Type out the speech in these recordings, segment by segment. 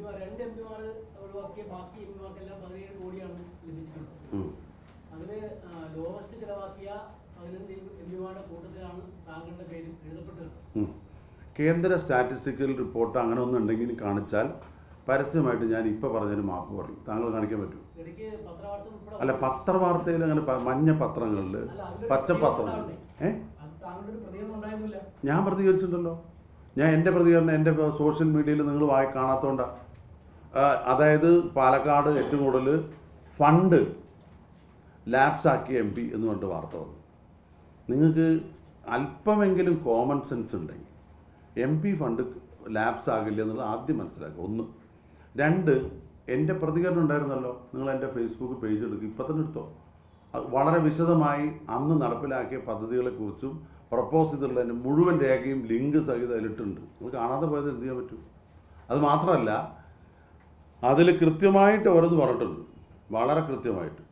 പിമാർ രണ്ട് എം പിമാർ ഒഴിവാക്കിയ ബാക്കി എം പിമാർക്കെല്ലാം പതിനേഴ് കോടിയാണ് ലഭിച്ചിട്ടുള്ളത്. ഉം. അതിൽ ലോവസ്റ്റ് ചിലവാക്കിയ പതിനഞ്ച് എം പിമാരുടെ കൂട്ടത്തിലാണ് താങ്കളുടെ പേര് എഴുതപ്പെട്ടിട്ടുള്ളത്. ഉം. കേന്ദ്ര സ്റ്റാറ്റിസ്റ്റിക്കൽ റിപ്പോർട്ട് അങ്ങനെ ഒന്നും ഉണ്ടെങ്കിൽ കാണിച്ചാൽ പരസ്യമായിട്ട് ഞാൻ ഇപ്പോൾ പറഞ്ഞതിന് മാപ്പ് പറയും. താങ്കൾ കാണിക്കാൻ പറ്റും ഇടയ്ക്ക് പത്രവാർത്ത ഉൾപ്പെടെ അല്ല പത്രവാർത്തയിൽ അങ്ങനെ മഞ്ഞ പത്രങ്ങളിൽ പച്ചപത്രങ്ങൾ ഏ? ഞാൻ പ്രതികരിച്ചിട്ടുണ്ടല്ലോ ഞാൻ എന്റെ പ്രതികരണം എന്റെ സോഷ്യൽ മീഡിയയിൽ നിങ്ങൾ വായി കാണാത്തതുകൊണ്ടാണ് അതായത് പാലക്കാട് ഏറ്റവും കൂടുതൽ ഫണ്ട് ലാപ്സാക്കിയ എം പി എന്ന് പറഞ്ഞിട്ട് വാർത്ത വന്നു. നിങ്ങൾക്ക് അല്പമെങ്കിലും കോമൺ സെൻസ് ഉണ്ടെങ്കിൽ എം പി ഫണ്ട് ലാപ്സ് ആകില്ല എന്നുള്ളത് ആദ്യം മനസ്സിലാക്കുക. ഒന്ന്. രണ്ട് എന്റെ പ്രതികരണം ഉണ്ടായിരുന്നല്ലോ. നിങ്ങൾ എന്റെ ഫേസ്ബുക്ക് പേജ് എടുക്കുക ഇപ്പം തന്നെ എടുത്തോ. വളരെ വിശദമായി അന്ന് നടപ്പിലാക്കിയ പദ്ധതികളെക്കുറിച്ചും പ്രപ്പോസ് ചെയ്തിട്ടുള്ളതിന്റെ മുഴുവൻ രേഖയും ലിങ്ക് സഹിതം അതിലിട്ടുണ്ട്. നിങ്ങൾ കാണാതെ പോയത് എന്ത് ചെയ്യാൻ പറ്റും? അത് മാത്രമല്ല അതിൽ കൃത്യമായിട്ട് ഓരോന്ന് പറഞ്ഞിട്ടുണ്ട്. വളരെ കൃത്യമായിട്ട്.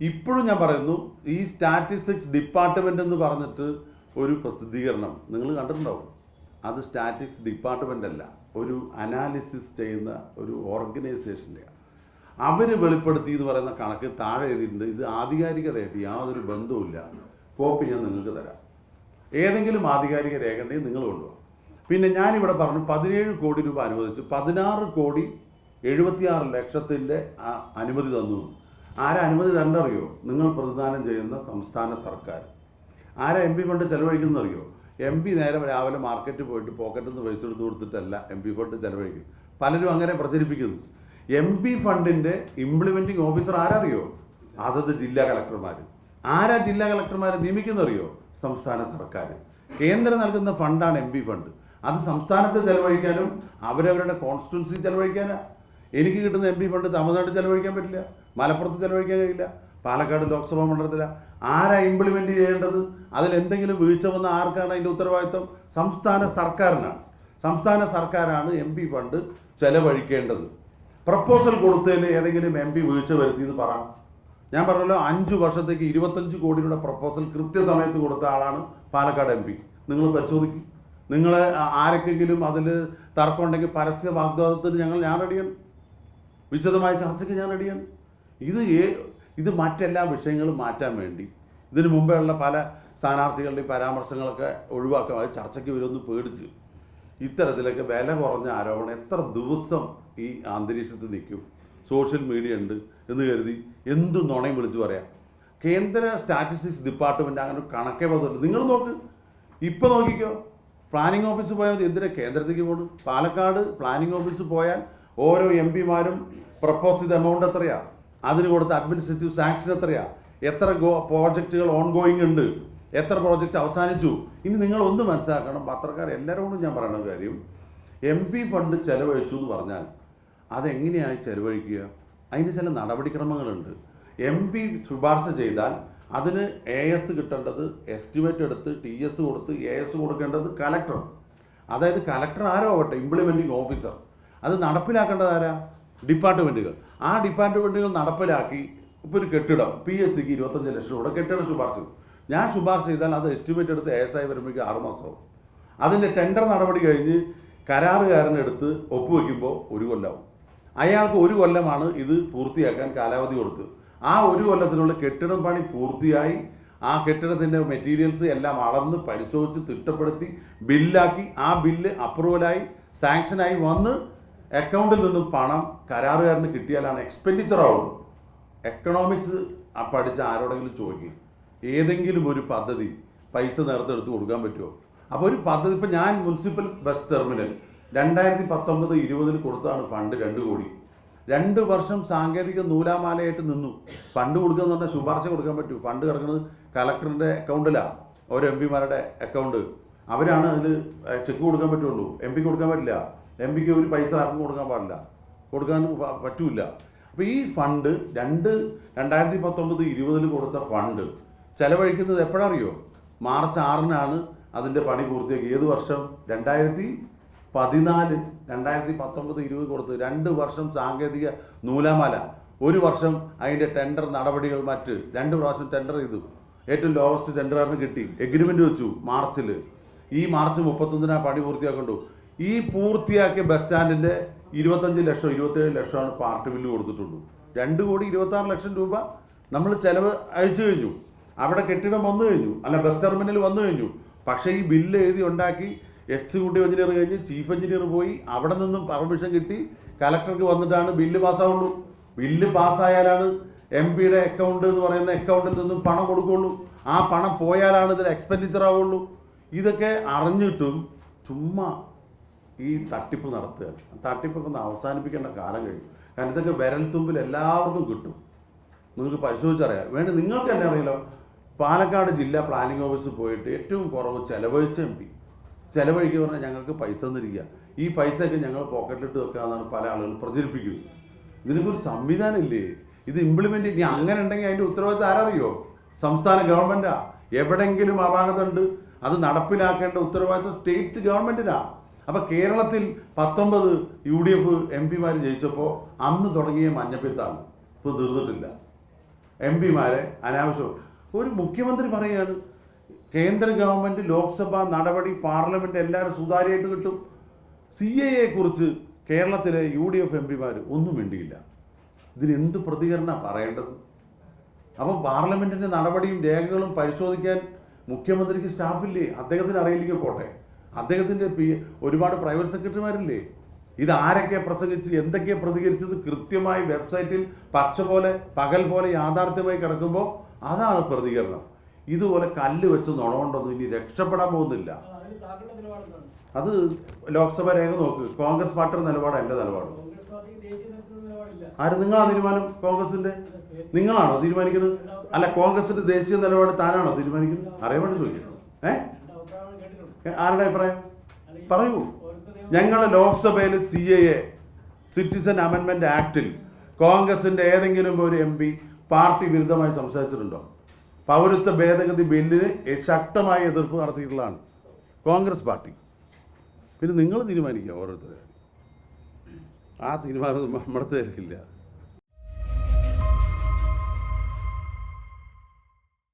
ഇപ്പോഴും ഞാൻ പറയുന്നു ഈ സ്റ്റാറ്റിസ്റ്റിക്സ് ഡിപ്പാർട്ട്മെന്റ് എന്ന് പറഞ്ഞിട്ട് ഒരു പ്രസിദ്ധീകരണം നിങ്ങൾ കണ്ടിട്ടുണ്ടാവും. അത് സ്റ്റാറ്റിക്സ് ഡിപ്പാർട്ട്മെന്റ് അല്ല ഒരു അനാലിസിസ് ചെയ്യുന്ന ഒരു ഓർഗനൈസേഷന്റെയാണ് അവർ വെളിപ്പെടുത്തി എന്ന് പറയുന്ന കണക്ക് താഴെ എഴുതിയിട്ടുണ്ട്. ഇത് ആധികാരികതയായിട്ട് യാതൊരു ബന്ധവുമില്ല കോപ്പി ഞാൻ നിങ്ങൾക്ക് തരാം. ഏതെങ്കിലും ആധികാരിക രേഖ ഉണ്ടെങ്കിൽ നിങ്ങൾ കൊണ്ടുപോകാം പിന്നെ ഞാനിവിടെ പറഞ്ഞു പതിനേഴ് കോടി രൂപ അനുവദിച്ച് പതിനാറ് കോടി എഴുപത്തിയാറ് ലക്ഷത്തിന്റെ അനുമതി തന്നു. ആരാ അനുമതി തരണ്ടറിയോ നിങ്ങൾ പ്രതിദാനം ചെയ്യുന്ന സംസ്ഥാന സർക്കാർ. ആരാ എം പി ഫണ്ട് ചെലവഴിക്കുന്നറിയോ എം പി നേരെ രാവിലെ മാർക്കറ്റിൽ പോയിട്ട് പോക്കറ്റിൽ നിന്ന് പൈസ എടുത്ത് കൊടുത്തിട്ടല്ല എം പി ഫണ്ട് ചെലവഴിക്കും. പലരും അങ്ങനെ പ്രചരിപ്പിക്കുന്നു. എം പി ഫണ്ടിന്റെ ഇംപ്ലിമെന്റിംഗ് ഓഫീസർ ആരറിയോ? അതത് ജില്ലാ കളക്ടർമാർ. ആരാ ജില്ലാ കളക്ടർമാരെ നിയമിക്കുന്നറിയോ സംസ്ഥാന സർക്കാർ. കേന്ദ്രം നൽകുന്ന ഫണ്ടാണ് എം ഫണ്ട്. അത് സംസ്ഥാനത്ത് ചെലവഴിക്കാനും അവരവരുടെ കോൺസ്റ്റിറ്റ്യൻസി ചെലവഴിക്കാനാ. എനിക്ക് കിട്ടുന്ന എം പി ഫണ്ട് തമിഴ്നാട്ടിൽ ചെലവഴിക്കാൻ പറ്റില്ല. മലപ്പുറത്ത് ചെലവഴിക്കാൻ കഴിയില്ല. പാലക്കാട് ലോക്സഭാ മണ്ഡലത്തില. ആരാ ഇംപ്ലിമെന്റ് ചെയ്യേണ്ടത്? അതിൽ എന്തെങ്കിലും വീഴ്ച വന്ന ആർക്കാണ് അതിന്റെ ഉത്തരവാദിത്വം? സംസ്ഥാന സർക്കാരിനാണ്. സംസ്ഥാന സർക്കാരാണ് എം പി ഫണ്ട് ചെലവഴിക്കേണ്ടത്. പ്രപ്പോസൽ കൊടുത്തതിൽ ഏതെങ്കിലും എം പി വീഴ്ച വരുത്തിയെന്ന് പറ. ഞാൻ പറഞ്ഞല്ലോ അഞ്ച് വർഷത്തേക്ക് ഇരുപത്തഞ്ച് കോടിയുടെ പ്രപ്പോസൽ കൃത്യസമയത്ത് കൊടുത്ത ആളാണ് പാലക്കാട് എം പി. നിങ്ങൾ പരിശോധിക്കും. നിങ്ങൾ ആരൊക്കെങ്കിലും അതിൽ തർക്കമുണ്ടെങ്കിൽ പരസ്യ വാഗ്വാദത്തിന് ഞങ്ങൾ ഞാൻ റെഡിയാണ് വിശദമായ ചർച്ചയ്ക്ക് ഞാൻ റെഡിയാണ് ഇത് ഏ ഇത് മറ്റെല്ലാ വിഷയങ്ങളും മാറ്റാൻ വേണ്ടി ഇതിനു മുമ്പേ ഉള്ള പല സ്ഥാനാർത്ഥികളുടെയും പരാമർശങ്ങളൊക്കെ ഒഴിവാക്കാൻ അത് ചർച്ചയ്ക്ക് വരുമെന്ന് പേടിച്ച് ഇത്തരത്തിലൊക്കെ വില കുറഞ്ഞ ആരോപണം എത്ര ദിവസം ഈ അന്തരീക്ഷത്തിൽ നിൽക്കും. സോഷ്യൽ മീഡിയ ഉണ്ട് എന്ന് കരുതി എന്തും നുണയും വിളിച്ച് പറയാം. കേന്ദ്ര സ്റ്റാറ്റിസ്റ്റിക്സ് ഡിപ്പാർട്ട്മെന്റ് അങ്ങനെ കണക്കേ പറഞ്ഞിട്ടുണ്ട് നിങ്ങൾ നോക്ക്. ഇപ്പോൾ നോക്കിക്കോ. പ്ലാനിംഗ് ഓഫീസ് പോയാൽ മതി. എന്തിനാ കേന്ദ്രത്തേക്ക് പോകണം പാലക്കാട് പ്ലാനിംഗ് ഓഫീസ് പോയാൽ ഓരോ എം പിമാരും പ്രപ്പോസ് ചെയ്ത എമൗണ്ട് എത്രയാണ് അതിന് കൊടുത്ത അഡ്മിനിസ്ട്രേറ്റീവ് സാങ്ഷൻ എത്രയാണ് എത്ര ഗോ പ്രോജക്റ്റുകൾ ഓൺ ഗോയിങ് ഉണ്ട്? എത്ര പ്രോജക്റ്റ് അവസാനിച്ചു? ഇനി നിങ്ങൾ ഒന്ന് മനസ്സിലാക്കണം പത്രക്കാർ എല്ലാവരോടും ഞാൻ പറയുന്ന കാര്യം എം പി ഫണ്ട് ചെലവഴിച്ചു എന്ന് പറഞ്ഞാൽ അതെങ്ങനെയായി ചെലവഴിക്കുക? അതിന് ചില നടപടിക്രമങ്ങളുണ്ട്. എം പി ശുപാർശ ചെയ്താൽ അതിന് എ എസ് കിട്ടേണ്ടത് എസ്റ്റിമേറ്റ് എടുത്ത് ടി എസ് കൊടുത്ത് എ എസ് കൊടുക്കേണ്ടത് കലക്ടർ അതായത് കലക്ടർ ആരോ ആവട്ടെ ഇംപ്ലിമെന്റിംഗ് ഓഫീസർ അത് നടപ്പിലാക്കേണ്ടത് ആരാ? ഡിപ്പാർട്ട്മെന്റുകൾ ആ ഡിപ്പാർട്ട്മെന്റുകൾ നടപ്പിലാക്കി ഇപ്പോൾ ഒരു കെട്ടിടം പി എസ് സിക്ക് ഇരുപത്തഞ്ച് ലക്ഷം രൂപയുടെ കെട്ടിടം ശുപാർശ ഞാൻ ശുപാർശ ചെയ്താൽ അത് എസ്റ്റിമേറ്റ് എടുത്ത് ആയി വരുമ്പോഴേക്കും ആറ് മാസമാവും. അതിന്റെ ടെൻഡർ നടപടി കഴിഞ്ഞ് കരാറുകാരനെടുത്ത് ഒപ്പുവെക്കുമ്പോൾ ഒരു കൊല്ലമാവും. അയാൾക്ക് ഒരു കൊല്ലമാണ് ഇത് പൂർത്തിയാക്കാൻ കാലാവധി കൊടുത്ത്. ആ ഒരു കൊല്ലത്തിനുള്ള കെട്ടിടം പണി പൂർത്തിയായി. ആ കെട്ടിടത്തിന്റെ മെറ്റീരിയൽസ് എല്ലാം അളന്ന് പരിശോധിച്ച് തിട്ടപ്പെടുത്തി ബില്ലാക്കി ആ ബില്ല് അപ്രൂവലായി സാങ്ഷനായി വന്ന് അക്കൗണ്ടിൽ നിന്നും പണം കരാറുകാരന് കിട്ടിയാലാണ് എക്സ്പെൻഡിച്ചർ ആവുള്ളൂ. എക്കണോമിക്സ് പഠിച്ച ആരോടെങ്കിലും ചോദിക്കും. ഏതെങ്കിലും ഒരു പദ്ധതി പൈസ നേരത്തെ എടുത്ത് കൊടുക്കാൻ പറ്റുമോ? അപ്പോൾ ഒരു പദ്ധതി ഇപ്പം ഞാൻ മുനിസിപ്പൽ ബസ് ടെർമിനൽ രണ്ടായിരത്തി പത്തൊമ്പത് ഇരുപതിൽ കൊടുത്താണ് ഫണ്ട് രണ്ട് കോടി. രണ്ട് വർഷം സാങ്കേതിക നൂലാമാലയായിട്ട് നിന്നു. ഫണ്ട് കൊടുക്കുക എന്ന് പറഞ്ഞാൽ ശുപാർശ കൊടുക്കാൻ പറ്റൂ. ഫണ്ട് കിടക്കുന്നത് കലക്ടറിന്റെ അക്കൗണ്ടിലാണ് ഓരോ എം പിമാരുടെ അക്കൗണ്ട് അവരാണ് അതിൽ ചെക്ക് കൊടുക്കാൻ പറ്റുള്ളൂ. എം പിക്ക് കൊടുക്കാൻ പറ്റില്ല. എം പിക്ക് ഒരു പൈസ ആർക്കും കൊടുക്കാൻ പാടില്ല. കൊടുക്കാൻ പറ്റൂല അപ്പോൾ ഈ ഫണ്ട് രണ്ട് രണ്ടായിരത്തി പത്തൊമ്പത് ഇരുപതിൽ കൊടുത്ത ഫണ്ട് ചെലവഴിക്കുന്നത് എപ്പോഴറിയോ? മാർച്ച് ആറിനാണ് അതിന്റെ പണി പൂർത്തിയാക്കി. ഏത് വർഷം? രണ്ടായിരത്തി പതിനാല് രണ്ടായിരത്തി പത്തൊമ്പത് ഇരുപത് കൊടുത്ത് രണ്ട് വർഷം സാങ്കേതിക നൂലാമാല. ഒരു വർഷം അതിന്റെ ടെൻഡർ നടപടികൾ മറ്റ്. രണ്ട് പ്രാവശ്യം ടെൻഡർ ചെയ്തു. ഏറ്റവും ലോവസ്റ്റ് ടെൻഡറിന് കിട്ടി. എഗ്രിമെന്റ് വെച്ചു മാർച്ചിൽ ഈ മാർച്ച് മുപ്പത്തൊന്നിനാണ് പണി പൂർത്തിയാക്കണ്ടു. ഈ പൂർത്തിയാക്കിയ ബസ് സ്റ്റാൻഡിന്റെ ഇരുപത്തഞ്ച് ലക്ഷം ഇരുപത്തേഴ് ലക്ഷമാണ് പാർട്ടി ബില്ല് കൊടുത്തിട്ടുള്ളൂ. രണ്ട് കോടി ഇരുപത്താറ് ലക്ഷം രൂപ നമ്മൾ ചിലവ് അയച്ചു കഴിഞ്ഞു. അവിടെ കെട്ടിടം വന്നു കഴിഞ്ഞു. അല്ല ബസ് ടെർമിനൽ വന്നു കഴിഞ്ഞു. പക്ഷേ ഈ ബില്ല് എഴുതി ഉണ്ടാക്കി എക്സിക്യൂട്ടീവ് എഞ്ചിനീയർ കഴിഞ്ഞ് ചീഫ് എഞ്ചിനീയർ പോയി അവിടെ നിന്നും പെർമിഷൻ കിട്ടി. കലക്ടർക്ക് വന്നിട്ടാണ് ബില്ല് പാസ്സാവുള്ളൂ. ബില്ല് പാസ്സായാലാണ് എം പിയുടെ അക്കൗണ്ട് എന്ന് പറയുന്ന അക്കൗണ്ടിൽ നിന്നും പണം കൊടുക്കുകയുള്ളൂ. ആ പണം പോയാലാണ് ഇതിൽ എക്സ്പെൻഡിച്ചർ ആവുള്ളൂ ഇതൊക്കെ അറിഞ്ഞിട്ടും ചുമ്മാ ഈ തട്ടിപ്പ് നടത്തുക. തട്ടിപ്പൊക്കെ ഒന്ന് അവസാനിപ്പിക്കേണ്ട കാലം കഴിഞ്ഞു. കാരണം ഇതൊക്കെ വിരൽ തുമ്പിൽ എല്ലാവർക്കും കിട്ടും. നിങ്ങൾക്ക് പരിശോധിച്ചറിയാം. വേണ്ടി നിങ്ങൾക്ക് തന്നെ അറിയാലോ പാലക്കാട് ജില്ലാ പ്ലാനിംഗ് ഓഫീസിൽ പോയിട്ട് ഏറ്റവും കുറവ് ചെലവഴിച്ച എം പി. ചെലവഴിക്കുക പറഞ്ഞാൽ ഞങ്ങൾക്ക് പൈസ തന്നിരിക്കുക. ഈ പൈസയൊക്കെ ഞങ്ങൾ പോക്കറ്റിലിട്ട് വെക്കാമെന്നാണ് പല ആളുകളും പ്രചരിപ്പിക്കുന്നത്. ഇതിനൊക്കെ സംവിധാനം ഇല്ലേ? ഇത് ഇംപ്ലിമെന്റ് ഇനി അങ്ങനെ ഉണ്ടെങ്കിൽ അതിന്റെ ഉത്തരവാദിത്തം ആരറിയോ? സംസ്ഥാന ഗവൺമെന്റാ എവിടെയെങ്കിലും അപാകത ഉണ്ട് അത് നടപ്പിലാക്കേണ്ട ഉത്തരവാദിത്തം സ്റ്റേറ്റ് ഗവൺമെന്റിനാ അപ്പോൾ കേരളത്തിൽ പത്തൊമ്പത് യു ഡി എഫ് എം പിമാർ ജയിച്ചപ്പോൾ അന്ന് തുടങ്ങിയ മഞ്ഞപ്പിത്താണ് ഇപ്പോൾ തീർന്നിട്ടില്ല. എം പിമാരെ അനാവശ്യം. ഒരു മുഖ്യമന്ത്രി പറയുകയാണ് കേന്ദ്ര ഗവൺമെന്റ് ലോക്സഭ നടപടി പാർലമെന്റ് എല്ലാവരും സുതാര്യമായിട്ട് കിട്ടും. സി എ കുറിച്ച് കേരളത്തിലെ യു ഡി എഫ് എം പിമാർ ഒന്നും മിണ്ടിയില്ല. ഇതിന് എന്ത് പ്രതികരണമാണ് പറയേണ്ടത്? അപ്പോൾ പാർലമെന്റിന്റെ നടപടിയും രേഖകളും പരിശോധിക്കാൻ മുഖ്യമന്ത്രിക്ക് സ്റ്റാഫില്ലേ? അദ്ദേഹത്തിന് അറിയില്ലെങ്കിൽ പോട്ടെ. അദ്ദേഹത്തിന്റെ പി ഒരുപാട് പ്രൈവറ്റ് സെക്രട്ടറിമാരില്ലേ? ഇത് ആരൊക്കെ പ്രസംഗിച്ച് എന്തൊക്കെ പ്രതികരിച്ചത് കൃത്യമായി വെബ്സൈറ്റിൽ പച്ച പോലെ പകൽ പോലെ യാഥാർത്ഥ്യമായി കിടക്കുമ്പോൾ അതാണ് പ്രതികരണം. ഇതുപോലെ കല്ല് വെച്ച് നുണമുണ്ടെന്നും ഇനി രക്ഷപ്പെടാൻ പോകുന്നില്ല. അത് ലോക്സഭ രേഖ നോക്ക്. കോൺഗ്രസ് പാർട്ടിയുടെ നിലപാടാണ് എന്റെ നിലപാട്. ആര് നിങ്ങളാ തീരുമാനം? കോൺഗ്രസിന്റെ? നിങ്ങളാണോ തീരുമാനിക്കുന്നത്? അല്ല കോൺഗ്രസിന്റെ ദേശീയ നിലപാട് താനാണോ തീരുമാനിക്കുന്നത്? അറിയാൻ വേണ്ടി ചോദിക്കുന്നു. ഏ എന്റെ അഭിപ്രായം കേട്ടിട്ടുണ്ട് ഏ, ആരുടെ അഭിപ്രായം? പറയൂ. ഞങ്ങൾ ലോക്സഭയിൽ സി എ എ സിറ്റിസൺ അമെൻമെന്റ് ആക്ടിൽ കോൺഗ്രസിന്റെ ഏതെങ്കിലും ഒരു എം പി പാർട്ടി വിരുദ്ധമായി സംസാരിച്ചിട്ടുണ്ടോ? പൗരത്വ ഭേദഗതി ബില്ലിന് ശക്തമായ എതിർപ്പ് നടത്തിയിട്ടുള്ളതാണ് കോൺഗ്രസ് പാർട്ടി. പിന്നെ നിങ്ങൾ തീരുമാനിക്കുക ഓരോരുത്തരെ. ആ തീരുമാനം നമ്മുടെ തരത്തില്ല